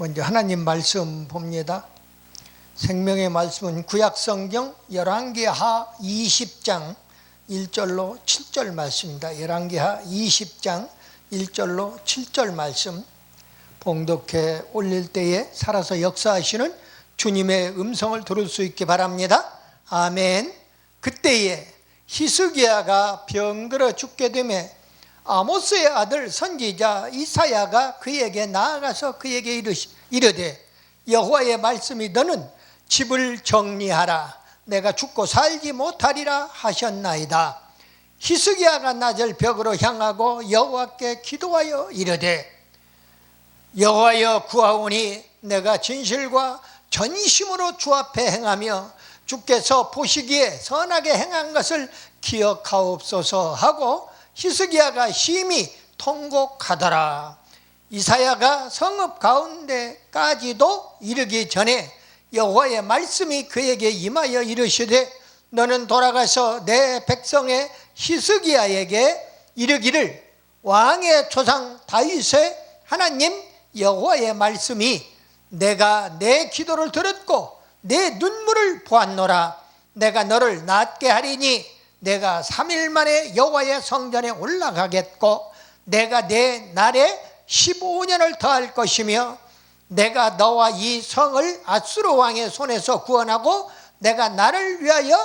먼저 하나님 말씀 봅니다. 생명의 말씀은 구약성경 열왕기하 20장 1절로 7절 말씀입니다. 열왕기하 20장 1절로 7절 말씀 봉독해 올릴 때에 살아서 역사하시는 주님의 음성을 들을 수 있게 바랍니다. 아멘. 그때에 히스기야가 병들어 죽게 되매 아모스의 아들 선지자 이사야가 그에게 나아가서 그에게 이르되 여호와의 말씀이 너는 집을 정리하라. 내가 죽고 살지 못하리라 하셨나이다. 히스기야가 낮을 벽으로 향하고 여호와께 기도하여 이르되 여호와여 구하오니 내가 진실과 전심으로 주 앞에 행하며 주께서 보시기에 선하게 행한 것을 기억하옵소서 하고 히스기야가 심히 통곡하더라. 이사야가 성읍 가운데까지도 이르기 전에 여호와의 말씀이 그에게 임하여 이르시되 너는 돌아가서 내 백성의 히스기야에게 이르기를 왕의 조상 다윗의 하나님 여호와의 말씀이 내가 내 기도를 들었고 내 눈물을 보았노라 내가 너를 낫게 하리니 내가 3일 만에 여호와의 성전에 올라가겠고 내가 내 날에 15년을 더할 것이며 내가 너와 이 성을 아수르 왕의 손에서 구원하고 내가 나를 위하여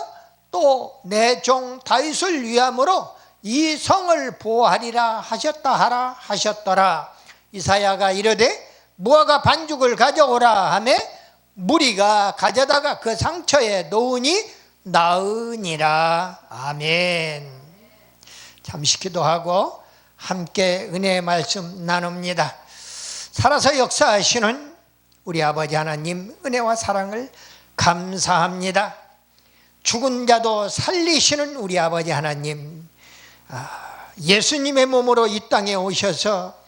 또 내 종 다윗을 위함으로 이 성을 보호하리라 하셨다 하라 하셨더라. 이사야가 이르되 무화과 반죽을 가져오라 하매 무리가 가져다가 그 상처에 놓으니 나으니라. 아멘. 잠시 기도하고 함께 은혜의 말씀 나눕니다. 살아서 역사하시는 우리 아버지 하나님 은혜와 사랑을 감사합니다. 죽은 자도 살리시는 우리 아버지 하나님 아, 예수님의 몸으로 이 땅에 오셔서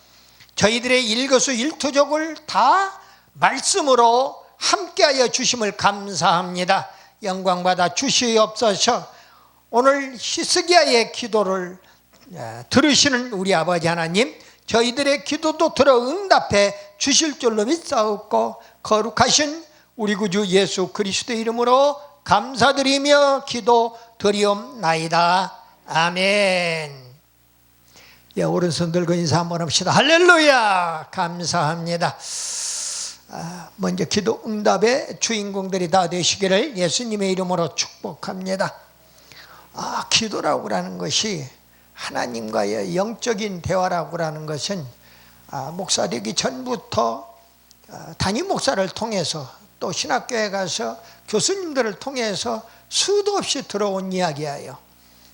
저희들의 일거수 일투족을 다 말씀으로 함께하여 주심을 감사합니다. 영광 받아 주시옵소서. 오늘 히스기야의 기도를 들으시는 우리 아버지 하나님, 저희들의 기도도 들어 응답해 주실 줄로 믿사옵고 거룩하신 우리 구주 예수 그리스도의 이름으로 감사드리며 기도 드리옵나이다. 아멘. 예, 오른손 들고 인사 한번 합시다. 할렐루야! 감사합니다. 아, 먼저 기도 응답의 주인공들이 다 되시기를 예수님의 이름으로 축복합니다. 아, 기도라고 하는 것이 하나님과의 영적인 대화라고 하는 것은 아, 목사 되기 전부터 아, 담임 목사를 통해서 또 신학교에 가서 교수님들을 통해서 수도 없이 들어온 이야기예요.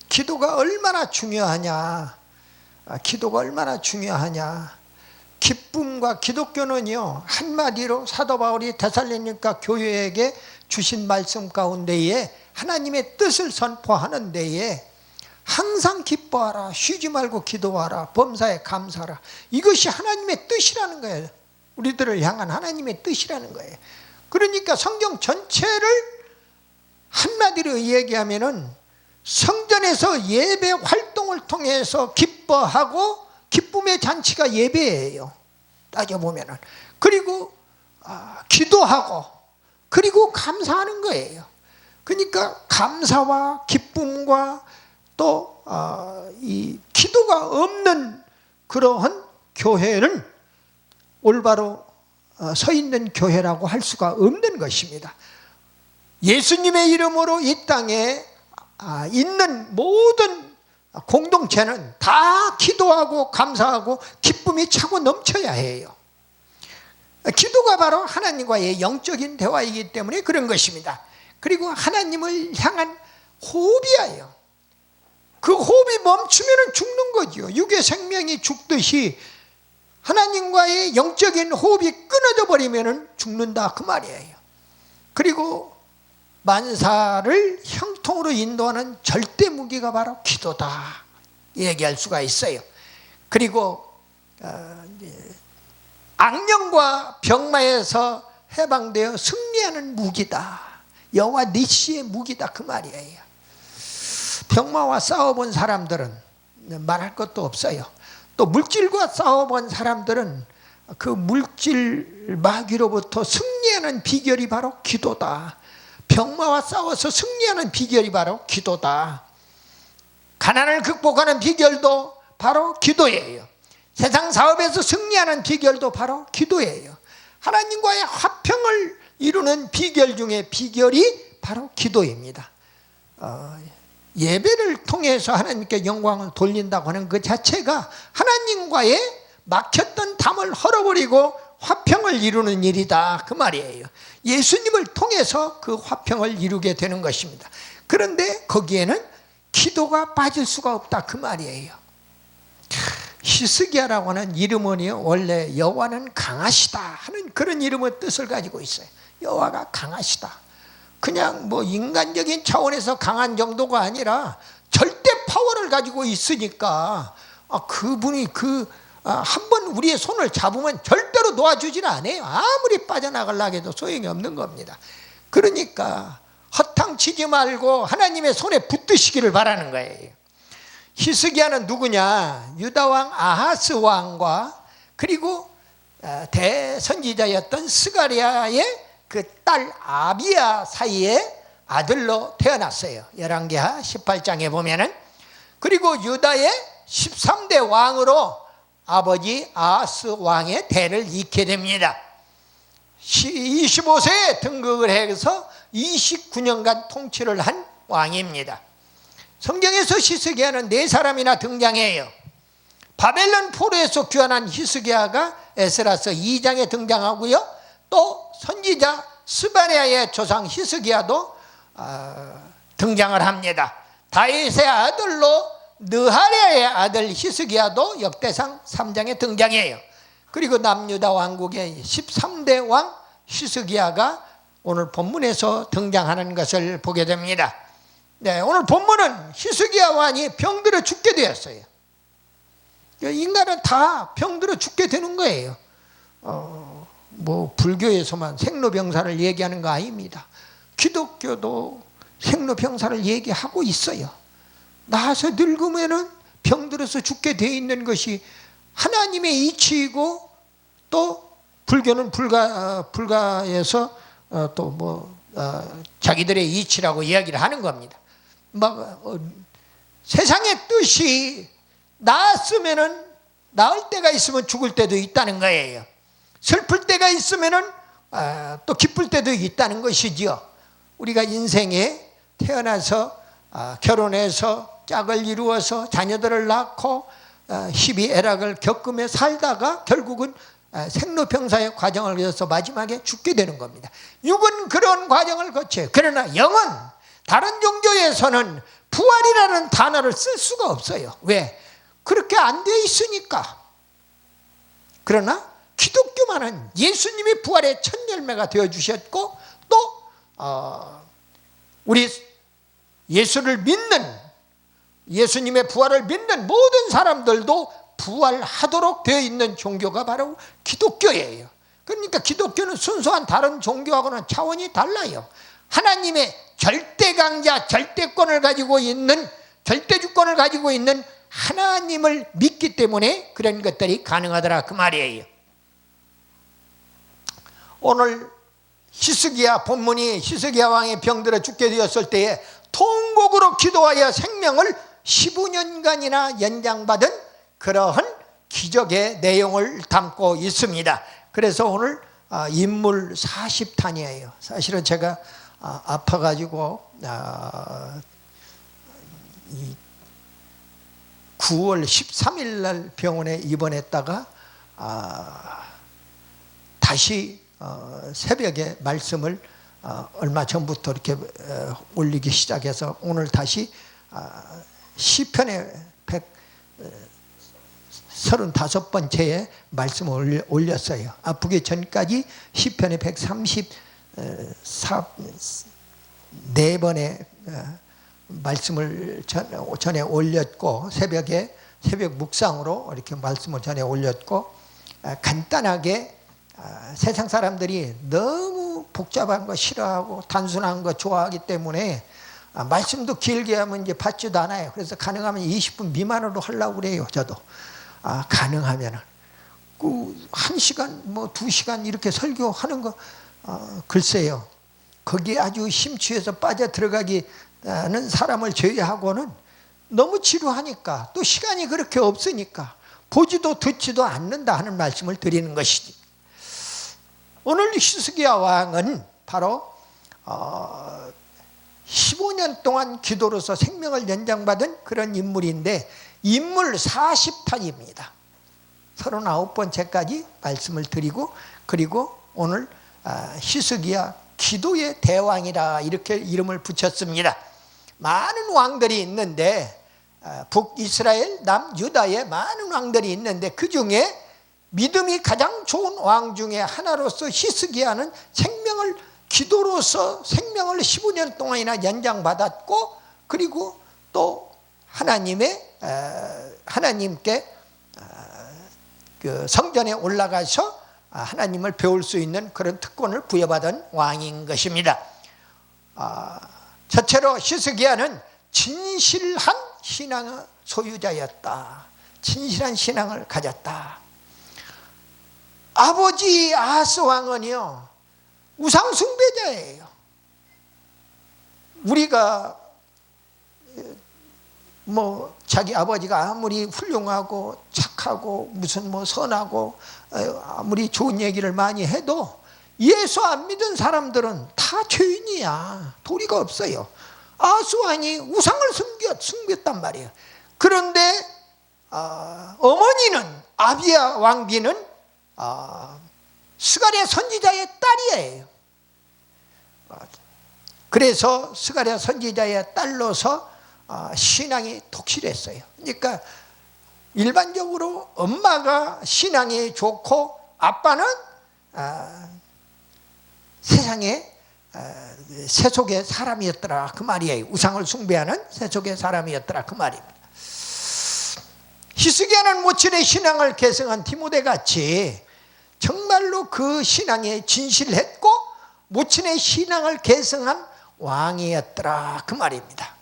기도가 얼마나 중요하냐. 아, 기도가 얼마나 중요하냐. 기쁨과 기독교는요, 한마디로 사도 바울이 데살로니가 교회에게 주신 말씀 가운데에 하나님의 뜻을 선포하는 데에 항상 기뻐하라, 쉬지 말고 기도하라, 범사에 감사하라. 이것이 하나님의 뜻이라는 거예요. 우리들을 향한 하나님의 뜻이라는 거예요. 그러니까 성경 전체를 한마디로 얘기하면은 성전에서 예배 활동을 통해서 기뻐하고 기쁨의 잔치가 예배예요. 따져보면은. 그리고 아, 기도하고 그리고 감사하는 거예요. 그러니까 감사와 기쁨과 또이 아, 기도가 없는 그러한 교회는 올바로 어, 서 있는 교회라고 할 수가 없는 것입니다. 예수님의 이름으로 이 땅에 아, 있는 모든 공동체는 다 기도하고 감사하고 기쁨이 차고 넘쳐야 해요. 기도가 바로 하나님과의 영적인 대화이기 때문에 그런 것입니다. 그리고 하나님을 향한 호흡이에요. 그 호흡이 멈추면 죽는 거죠. 육의 생명이 죽듯이 하나님과의 영적인 호흡이 끊어져 버리면 죽는다 그 말이에요. 그리고 만사를 형통으로 인도하는 절대 무기가 바로 기도다 얘기할 수가 있어요. 그리고 어, 악령과 병마에서 해방되어 승리하는 무기다. 여호와 니시의 무기다 그 말이에요. 병마와 싸워본 사람들은 말할 것도 없어요. 또 물질과 싸워본 사람들은 그 물질 마귀로부터 승리하는 비결이 바로 기도다. 병마와 싸워서 승리하는 비결이 바로 기도다. 가난을 극복하는 비결도 바로 기도예요. 세상 사업에서 승리하는 비결도 바로 기도예요. 하나님과의 화평을 이루는 비결 중에 비결이 바로 기도입니다. 어, 예배를 통해서 하나님께 영광을 돌린다고 하는 그 자체가 하나님과의 막혔던 담을 헐어버리고 화평을 이루는 일이다 그 말이에요. 예수님을 통해서 그 화평을 이루게 되는 것입니다. 그런데 거기에는 기도가 빠질 수가 없다 그 말이에요. 히스기야라고 하는 이름은 원래 여호와는 강하시다 하는 그런 이름의 뜻을 가지고 있어요. 여호와가 강하시다. 그냥 뭐 인간적인 차원에서 강한 정도가 아니라 절대 파워를 가지고 있으니까 아, 그분이 그 아, 한 번 우리의 손을 잡으면 절대로 놓아주지는 않아요. 아무리 빠져나가려고 해도 소용이 없는 겁니다. 그러니까 허탕치지 말고 하나님의 손에 붙드시기를 바라는 거예요. 히스기야는 누구냐? 유다 왕 아하스 왕과 그리고 어, 대선지자였던 스가리아의 그 딸 아비야 사이에 아들로 태어났어요. 열왕기하 18장에 보면은 그리고 유다의 13대 왕으로 아버지 아하스 왕의 대를 잇게 됩니다. 25세에 등극을 해서 29년간 통치를 한 왕입니다. 성경에서 히스기야는 네 사람이나 등장해요. 바벨론 포로에서 귀환한 히스기야가 에스라서 2장에 등장하고요. 또 선지자 스바리아의 조상 히스기야도 어, 등장을 합니다. 다윗의 아들로 느하랴의 아들 히스기야도 역대상 3장에 등장해요. 그리고 남유다 왕국의 13대 왕 히스기야가 오늘 본문에서 등장하는 것을 보게 됩니다. 네, 오늘 본문은 히스기야 왕이 병들어 죽게 되었어요. 인간은 다 병들어 죽게 되는 거예요. 어, 뭐 불교에서만 생로병사를 얘기하는 거 아닙니다. 기독교도 생로병사를 얘기하고 있어요. 나서 늙으면은 병들어서 죽게 돼 있는 것이 하나님의 이치이고 또 불교는 불가 불가에서 어, 또뭐 어, 자기들의 이치라고 이야기를 하는 겁니다. 막 어, 세상의 뜻이 나았으면은 나을 때가 있으면 죽을 때도 있다는 거예요. 슬플 때가 있으면은 아, 또 기쁠 때도 있다는 것이지요. 우리가 인생에 태어나서 아, 결혼해서 짝을 이루어서 자녀들을 낳고 아, 희비 애락을 겪으며 살다가 결국은 생로병사의 과정을 거쳐서 마지막에 죽게 되는 겁니다. 육은 그런 과정을 거쳐요. 그러나 영은 다른 종교에서는 부활이라는 단어를 쓸 수가 없어요. 왜? 그렇게 안 돼 있으니까. 그러나 기독교만은 예수님이 부활의 첫 열매가 되어 주셨고 또 어, 우리 예수를 믿는 예수님의 부활을 믿는 모든 사람들도 부활하도록 되어 있는 종교가 바로 기독교예요. 그러니까 기독교는 순수한 다른 종교하고는 차원이 달라요. 하나님의 절대 강자, 절대권을 가지고 있는 절대 주권을 가지고 있는 하나님을 믿기 때문에 그런 것들이 가능하더라 그 말이에요. 오늘 히스기야 본문이 히스기야 왕의 병들어 죽게 되었을 때에 통곡으로 기도하여 생명을 15년간이나 연장받은 그러한 기적의 내용을 담고 있습니다. 그래서 오늘 아, 인물 40탄이에요. 사실은 제가 아, 아파가지고 9월 13일 날 병원에 입원했다가 아, 다시 어, 새벽에 말씀을 어, 얼마 전부터 이렇게 어, 올리기 시작해서 오늘 다시 시편의 135번째에 말씀을 올렸어요. 아프기 전까지 시편의 134번의 말씀을 전에 올렸고 새벽에 새벽 묵상으로 이렇게 말씀을 전에 올렸고 간단하게 세상 사람들이 너무 복잡한 거 싫어하고 단순한 거 좋아하기 때문에 말씀도 길게 하면 이제 받지도 않아요. 그래서 가능하면 20분 미만으로 하려고 그래요. 저도 아, 가능하면은 그 한 시간 뭐 두 시간 이렇게 설교하는 거 어, 글쎄요. 거기에 아주 심취해서 빠져 들어가기는 사람을 제외하고는 너무 지루하니까 또 시간이 그렇게 없으니까 보지도 듣지도 않는다 하는 말씀을 드리는 것이지. 오늘 히스기야 왕은 바로 어, 15년 동안 기도로서 생명을 연장받은 그런 인물인데 인물 40탄입니다. 39번째까지 말씀을 드리고 그리고 오늘 아, 히스기야 기도의 대왕이라 이렇게 이름을 붙였습니다. 많은 왕들이 있는데 아, 북이스라엘, 남유다에 많은 왕들이 있는데 그 중에 믿음이 가장 좋은 왕 중에 하나로서 히스기야는 생명을 기도로서 생명을 15년 동안이나 연장받았고 그리고 또 하나님의 하나님께 그 성전에 올라가서 하나님을 배울 수 있는 그런 특권을 부여받은 왕인 것입니다. 아, 첫째로 히스기야는 진실한 신앙의 소유자였다. 진실한 신앙을 가졌다. 아버지 아스 왕은요 우상 숭배자예요. 우리가 뭐 자기 아버지가 아무리 훌륭하고 착하고 무슨 뭐 선하고 아무리 좋은 얘기를 많이 해도 예수 안 믿은 사람들은 다 죄인이야. 도리가 없어요. 아수왕이 우상을 숨겼, 숨겼단 말이에요. 그런데 어, 어머니는 아비야 왕비는 어, 스가랴 선지자의 딸이에요. 어, 그래서 스가랴 선지자의 딸로서 어, 신앙이 독실했어요. 그러니까 일반적으로 엄마가 신앙이 좋고 아빠는 어, 세상에 세속의 사람이었더라 그 말이에요. 우상을 숭배하는 세속의 사람이었더라 그 말입니다. 히스기야는 모친의 신앙을 계승한 디모데 같이 정말로 그 신앙에 진실했고 모친의 신앙을 계승한 왕이었더라 그 말입니다.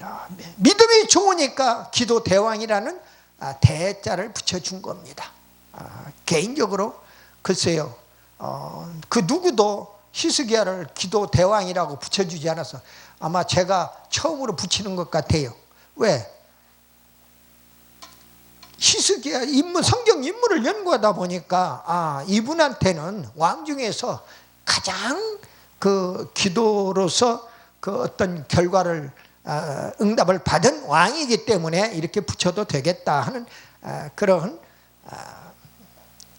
아, 믿음이 좋으니까 기도 대왕이라는 아, 대자를 붙여준 겁니다. 아, 개인적으로 글쎄요, 어, 그 누구도 히스기야를 기도 대왕이라고 붙여주지 않아서 아마 제가 처음으로 붙이는 것 같아요. 왜? 히스기야 인물 성경 인물을 연구하다 보니까 아 이분한테는 왕 중에서 가장 그 기도로서 그 어떤 결과를 어, 응답을 받은 왕이기 때문에 이렇게 붙여도 되겠다 하는 어, 그런 어,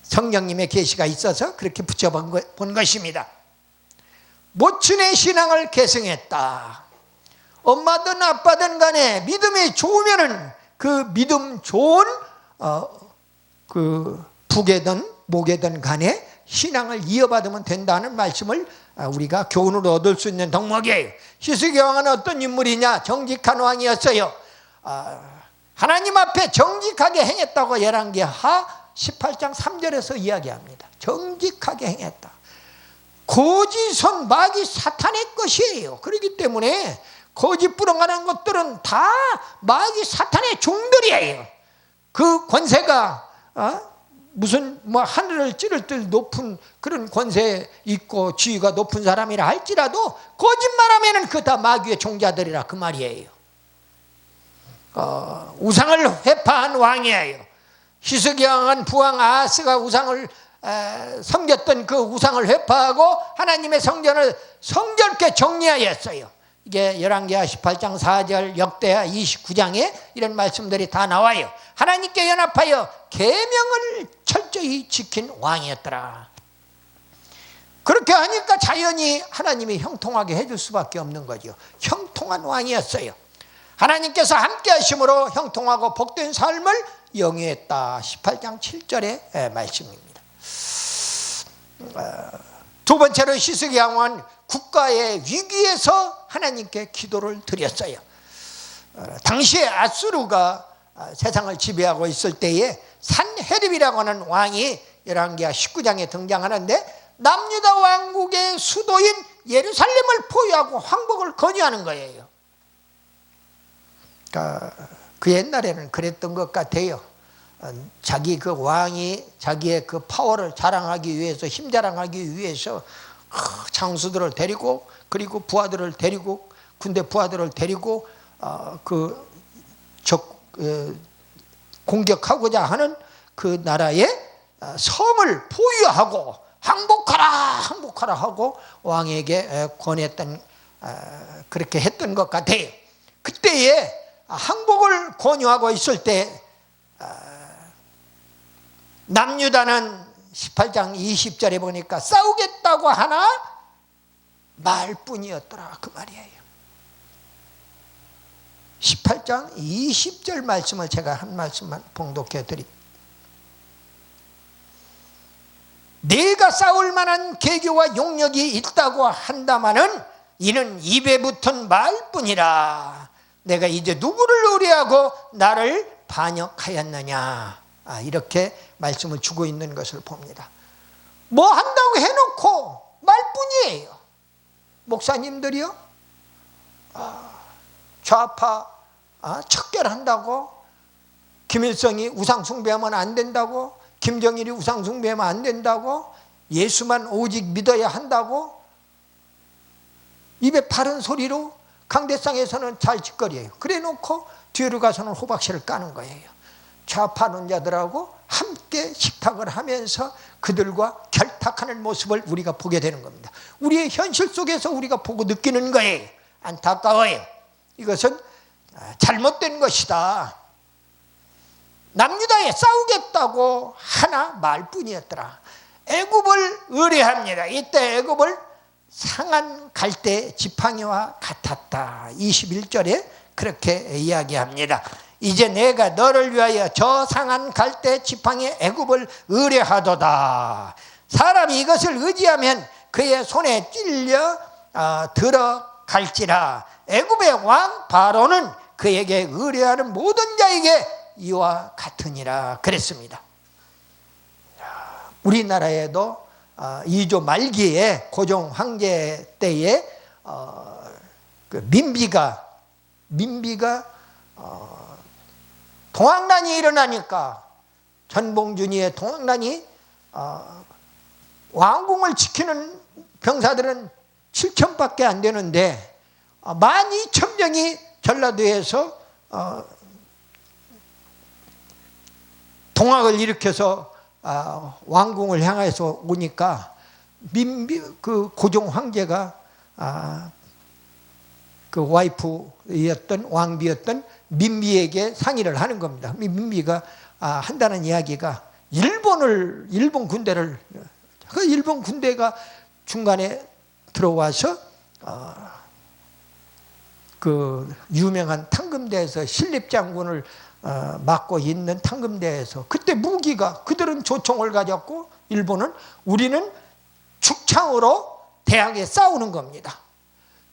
성령님의 계시가 있어서 그렇게 붙여본 것입니다. 모친의 신앙을 계승했다. 엄마든 아빠든 간에 믿음이 좋으면은 그 믿음 좋은 어, 그 북에든 목에든 간에 신앙을 이어받으면 된다는 말씀을 아, 우리가 교훈으로 얻을 수 있는 덕목이에요. 히스기 왕은 어떤 인물이냐? 정직한 왕이었어요. 아, 하나님 앞에 정직하게 행했다고 열왕기하 18장 3절에서 이야기합니다. 정직하게 행했다. 거짓은 마귀 사탄의 것이에요. 그렇기 때문에 거짓 부렁하는 것들은 다 마귀 사탄의 종들이에요. 그 권세가 어? 무슨 뭐 하늘을 찌를 듯 높은 그런 권세 있고 지위가 높은 사람이라 할지라도 거짓말하면은 그 다 마귀의 종자들이라 그 말이에요. 어, 우상을 회파한 왕이에요. 히스기 왕은 부왕 아스가 우상을 에, 섬겼던 그 우상을 회파하고 하나님의 성전을 성결케 정리하였어요. 이게 열왕기하 18장 4절 역대하 29장에 이런 말씀들이 다 나와요. 하나님께 연합하여 계명을 철저히 지킨 왕이었더라. 그렇게 하니까 자연히 하나님이 형통하게 해줄 수밖에 없는 거죠. 형통한 왕이었어요. 하나님께서 함께 하심으로 형통하고 복된 삶을 영위했다. 18장 7절의 말씀입니다. 어, 두 번째로 시스기 왕은 국가의 위기에서 하나님께 기도를 드렸어요. 어, 당시에 아수르가 어, 세상을 지배하고 있을 때에 산헤립이라고 하는 왕이 열왕기하 19장에 등장하는데 남유다 왕국의 수도인 예루살렘을 포위하고 황복을 건의하는 거예요. 그러니까 그 옛날에는 그랬던 것 같아요. 어, 자기 그 왕이 자기의 그 파워를 자랑하기 위해서 힘 자랑하기 위해서 어, 장수들을 데리고 그리고 부하들을 데리고 군대 부하들을 데리고 어, 그적 공격하고자 하는 그 나라의 어, 성을 포위하고 항복하라 항복하라 하고 왕에게 권했던 어, 그렇게 했던 것 같아요. 그때에 항복을 권유하고 있을 때 남유다는 18장 20절에 보니까 싸우겠다고 하나 말뿐이었더라 그 말이에요. 18장 20절 말씀을 제가 한 말씀만 봉독해 드립니다. 내가 싸울 만한 계교와 용력이 있다고 한다마는 이는 입에 붙은 말뿐이라. 내가 이제 누구를 의뢰하고 나를 반역하였느냐. 아, 이렇게 말씀을 주고 있는 것을 봅니다. 뭐 한다고 해놓고 말뿐이에요. 목사님들이요? 아, 좌파 아, 척결한다고 김일성이 우상숭배하면 안 된다고 김정일이 우상숭배하면 안 된다고 예수만 오직 믿어야 한다고 입에 바른 소리로 강대상에서는 잘 짓거려요. 그래 놓고 뒤로 가서는 호박씨를 까는 거예요. 좌파론자들하고 함께 식탁을 하면서 그들과 결탁하는 모습을 우리가 보게 되는 겁니다. 우리의 현실 속에서 우리가 보고 느끼는 거예요. 안타까워요. 이것은 잘못된 것이다. 남유다에 싸우겠다고 하나 말뿐이었더라. 애굽을 의뢰합니다. 이때 애굽을 상한 갈대 지팡이와 같았다. 21절에 그렇게 이야기합니다. 이제 내가 너를 위하여 저 상한 갈대 지팡이 애굽을 의뢰하도다. 사람이 이것을 의지하면 그의 손에 찔려 어, 들어갈지라. 애굽의 왕 바로는 그에게 의뢰하는 모든 자에게 이와 같으니라 그랬습니다. 우리나라에도 어, 이조 말기에 고종 황제 때에 어, 그 민비가 민비가 어, 동학난이 일어나니까 전봉준이의 동학난이 왕궁을 지키는 병사들은 7천밖에 안 되는데 12,000명이 전라도에서 동학을 일으켜서 아, 왕궁을 향해서 오니까 민비 그 고종 황제가 아, 그 와이프였던 왕비였던 민비에게 상의를 하는 겁니다. 민비가 아, 한다는 이야기가 일본을 일본 군대를 그 일본 군대가 중간에 들어와서 어, 그 유명한 탕금대에서 신립 장군을 어, 맡고 있는 탕금대에서 그때 무기가 그들은 조총을 가졌고 일본은 우리는 축창으로 대항에 싸우는 겁니다.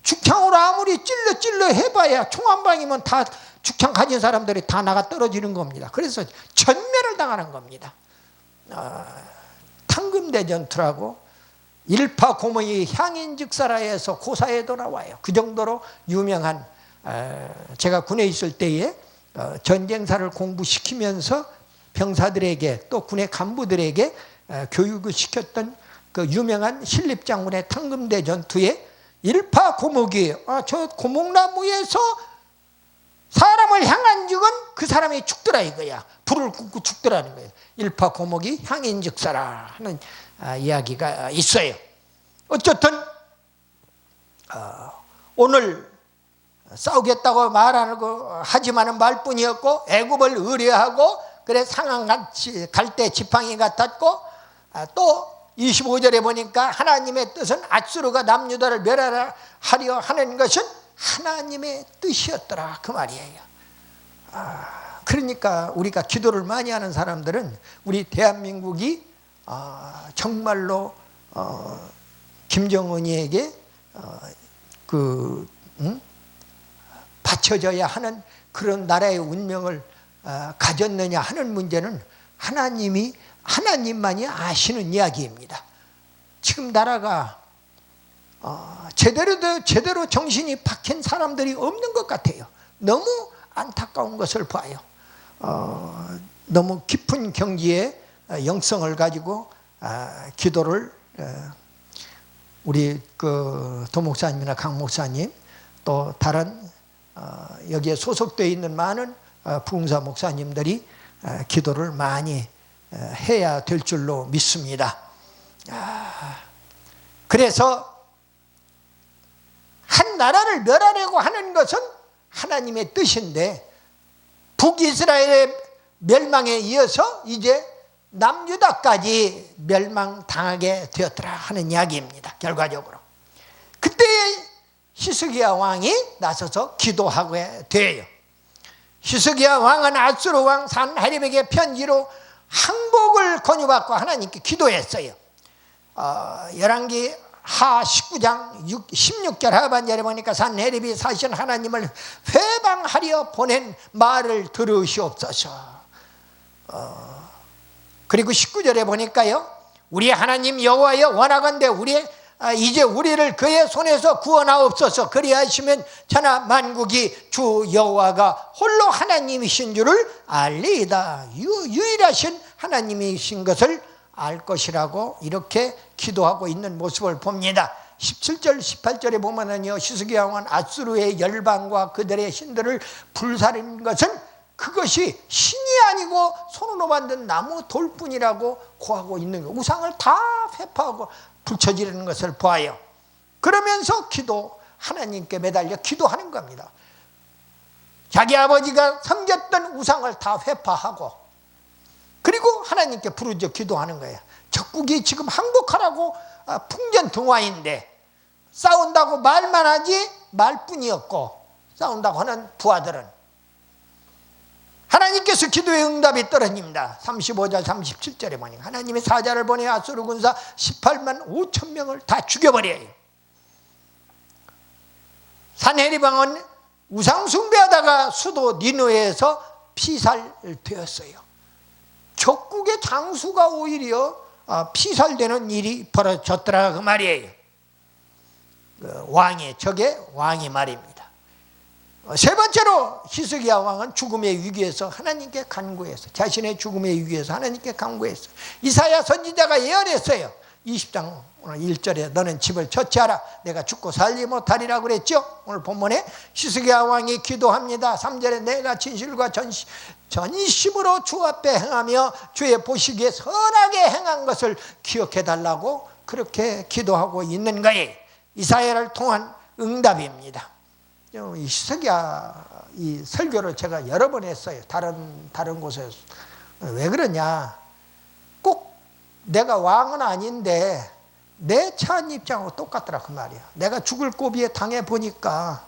축창으로 아무리 찔러 찔러 해봐야 총 한 방이면 다 축창 가진 사람들이 다 나가 떨어지는 겁니다. 그래서 전멸을 당하는 겁니다. 어, 탕금대 전투라고 일파 고모의 향인즉사라에서 고사에도 나와요. 그 정도로 유명한 어, 제가 군에 있을 때에 어, 전쟁사를 공부시키면서 병사들에게 또 군의 간부들에게 어, 교육을 시켰던 그 유명한 신립장군의 탕금대 전투에 일파 고목이 아, 저 고목나무에서 사람을 향한 적은 그 사람이 죽더라 이거야. 불을 굽고 죽더라는 거예요. 일파 고목이 향인즉사라 하는 아, 이야기가 있어요. 어쨌든 오늘 싸우겠다고 말하고 하지만은 말뿐이었고 애굽을 의뢰하고 그래 상한 갈대 지팡이 같았고 아, 또 25절에 보니까 하나님의 뜻은 아수르가 남유다를 멸하려 하려 하는 것은 하나님의 뜻이었더라 그 말이에요. 아, 그러니까 우리가 기도를 많이 하는 사람들은 우리 대한민국이 아, 정말로 어, 김정은이에게 어, 그 음? 바쳐져야 하는 그런 나라의 운명을 어, 가졌느냐 하는 문제는 하나님이 하나님만이 아시는 이야기입니다. 지금 나라가 어, 제대로 제대로 정신이 박힌 사람들이 없는 것 같아요. 너무 안타까운 것을 봐요. 어, 너무 깊은 경지의 어, 영성을 가지고 아, 기도를 어, 우리 그 도목사님이나 강 목사님 또 다른 어, 여기에 소속되어 있는 많은 어, 부흥사 목사님들이 어, 기도를 많이 어, 해야 될 줄로 믿습니다. 아, 그래서 한 나라를 멸하려고 하는 것은 하나님의 뜻인데 북이스라엘의 멸망에 이어서 이제 남유다까지 멸망당하게 되었더라 하는 이야기입니다. 결과적으로. 그때 히스기야 왕이 나서서 기도하게 돼요. 히스기야 왕은 아수르 왕 산하립에게 편지로 항복을 권유받고 하나님께 기도했어요. 어, 열왕기 하 19장 6, 16절 하반절에 보니까 산헤립이 사신 하나님을 회방하려 보낸 말을 들으시옵소서. 어, 그리고 19절에 보니까요. 우리 하나님 여호와여 원하건대 우리 아, 이제 우리를 그의 손에서 구원하옵소서. 그리하시면 천하 만국이 주 여호와가 홀로 하나님이신 줄을 알리이다. 유, 유일하신 하나님이신 것을 알 것이라고 이렇게 기도하고 있는 모습을 봅니다. 17절, 18절에 보면은요, 시스기 왕은 아수르의 열방과 그들의 신들을 불사른 것은 그것이 신이 아니고 손으로 만든 나무 돌뿐이라고 고하고 있는 거. 우상을 다 회파하고 붙여지르는 것을 보아요. 그러면서 기도, 하나님께 매달려 기도하는 겁니다. 자기 아버지가 섬겼던 우상을 다 회파하고 그리고 하나님께 부르짖어 기도하는 거예요. 적국이 지금 항복하라고 아, 풍전등화인데 싸운다고 말만 하지 말뿐이었고 싸운다고 하는 부하들은 하나님께서 기도의 응답이 떨어집니다. 35절 37절에 보니 하나님의 사자를 보내 아수르 군사 18만 5천 명을 다 죽여버려요. 산헤리방은 우상 숭배하다가 수도 니누에서 피살되었어요. 적국의 장수가 오히려 아, 피살되는 일이 벌어졌더라 그 말이에요. 그 왕의 적의 왕이 말입니다. 어, 세 번째로 히스기야 왕은 죽음의 위기에서 하나님께 간구했어. 자신의 죽음의 위기에서 하나님께 간구했어. 이사야 선지자가 예언했어요. 20장 오늘 1절에 너는 집을 처치하라. 내가 죽고 살리 못하리라 그랬죠. 오늘 본문에 히스기야 왕이 기도합니다. 3절에 내가 진실과 전시, 전심으로 주 앞에 행하며 주의 보시기에 선하게 행한 것을 기억해 달라고 그렇게 기도하고 있는 거예요. 이사야를 통한 응답입니다. 이 히스기야 이 설교를 제가 여러 번 했어요. 다른 다른 곳에서 왜 그러냐? 꼭 내가 왕은 아닌데 내 처한 입장하고 똑같더라 그 말이야. 내가 죽을 고비에 당해 보니까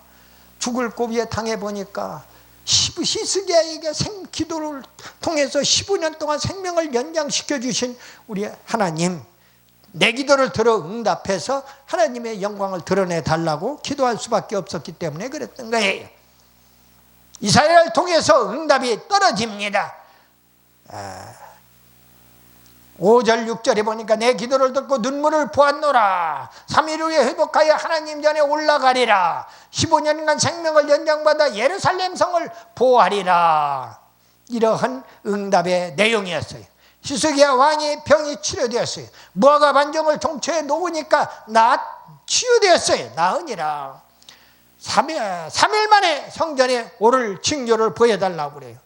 죽을 고비에 당해 보니까 히스기야에게 생 기도를 통해서 15년 동안 생명을 연장시켜 주신 우리 하나님 내 기도를 들어 응답해서 하나님의 영광을 드러내 달라고 기도할 수밖에 없었기 때문에 그랬던 거예요. 이사야를 통해서 응답이 떨어집니다. 아, 5절 6절에 보니까 내 기도를 듣고 눈물을 보았노라 3일 후에 회복하여 하나님 전에 올라가리라 15년간 생명을 연장받아 예루살렘 성을 보호하리라 이러한 응답의 내용이었어요 시스기야 왕이 병이 치료되었어요. 무화과 반정을 종초에 놓으니까 나 치유되었어요. 나으니라. 3일, 3일 만에 성전에 오를 징조를 보여달라고 그래요.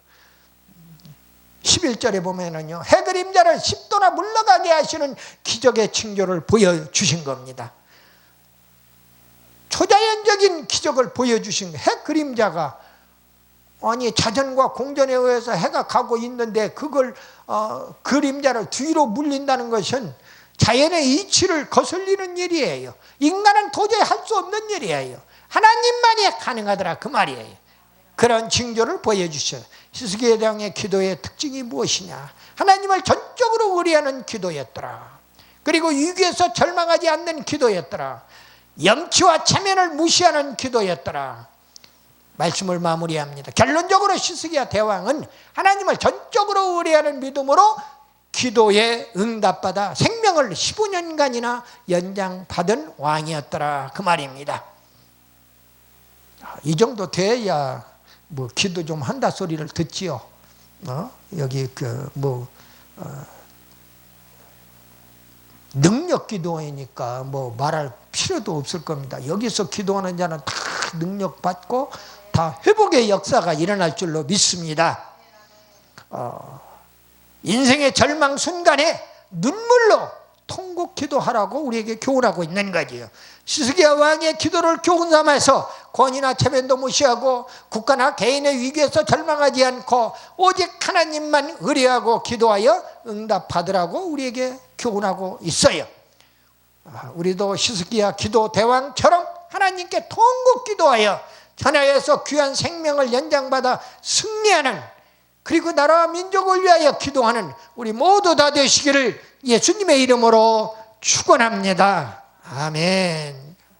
11절에 보면은요, 해 그림자를 10도나 물러가게 하시는 기적의 징조를 보여주신 겁니다. 초자연적인 기적을 보여주신 해 그림자가 아니 자전과 공전에 의해서 해가 가고 있는데 그걸 어, 그림자를 뒤로 물린다는 것은 자연의 이치를 거슬리는 일이에요. 인간은 도저히 할 수 없는 일이에요. 하나님만이 가능하더라 그 말이에요. 그런 징조를 보여주셔. 히스기야 왕의 기도의 특징이 무엇이냐? 하나님을 전적으로 의뢰하는 기도였더라. 그리고 위기에서 절망하지 않는 기도였더라. 염치와 체면을 무시하는 기도였더라. 말씀을 마무리합니다. 결론적으로 시스기야 대왕은 하나님을 전적으로 의뢰하는 믿음으로 기도에 응답받아 생명을 15년간이나 연장받은 왕이었더라. 그 말입니다. 이 정도 돼야 뭐 기도 좀 한다 소리를 듣지요. 어? 여기 그뭐 어, 능력 기도회니까 뭐 말할 필요도 없을 겁니다. 여기서 기도하는 자는 다 능력 받고 다 회복의 역사가 일어날 줄로 믿습니다. 어, 인생의 절망 순간에 눈물로 통곡 기도하라고 우리에게 교훈하고 있는 거지요. 시스기야 왕의 기도를 교훈 삼아서 권위나 체면도 무시하고 국가나 개인의 위기에서 절망하지 않고 오직 하나님만 의뢰하고 기도하여 응답받으라고 우리에게 교훈하고 있어요. 아, 우리도 시스기야 기도 대왕처럼 하나님께 통곡 기도하여 전하에서 귀한 생명을 연장받아 승리하는 그리고 나라와 민족을 위하여 기도하는 우리 모두 다 되시기를 예수님의 이름으로 축원합니다. 아멘.